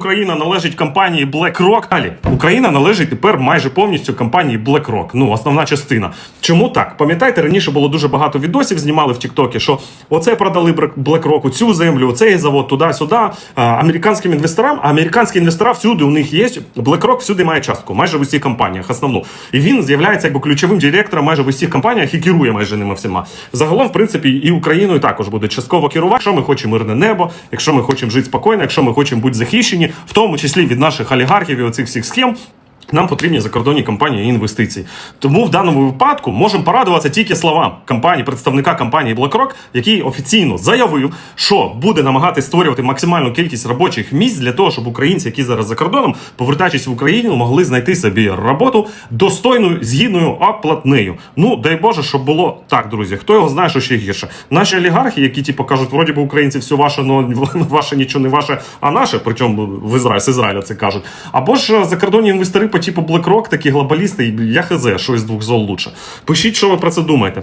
Україна належить компанії BlackRock. Далі Україна належить тепер майже повністю компанії BlackRock. Ну, основна частина. Чому так? Пам'ятаєте, раніше було дуже багато відосів, знімали в Тіктокі, що оце продали BlackRock, цю землю, оцей завод, туди-сюди. Американським інвесторам, а американські інвестора всюди у них є. BlackRock всюди має частку, майже в усіх компаніях основну. І він з'являється якби ключовим директором майже в усіх компаніях і керує майже ними всіма. Загалом, в принципі, і Україною також буде частково керувати. Якщо ми хочемо мирне небо, якщо ми хочемо жити спокійно, якщо ми хочемо бути захищені, в тому числі від наших олігархів і оцих всіх схем. Нам потрібні закордонні компанії і інвестиції. Тому в даному випадку можемо порадуватися тільки словам компанії, представника компанії BlackRock, який офіційно заявив, що буде намагатись створювати максимальну кількість робочих місць для того, щоб українці, які зараз за кордоном, повертаючись в Україну, могли знайти собі роботу достойною, згідною оплатнею. Ну дай Боже, щоб було так, друзі. Хто його знає, що ще гірше? Наші олігархи, які типу кажуть, вроді би українці все ваше, но ваше нічого не ваше, а наше, причому в Ізраїль, з Ізраїля це кажуть. Або ж закордонні інвестори типу BlackRock, такі глобалісти, я хз, що із двох зол лучше. Пишіть, що ви про це думаєте.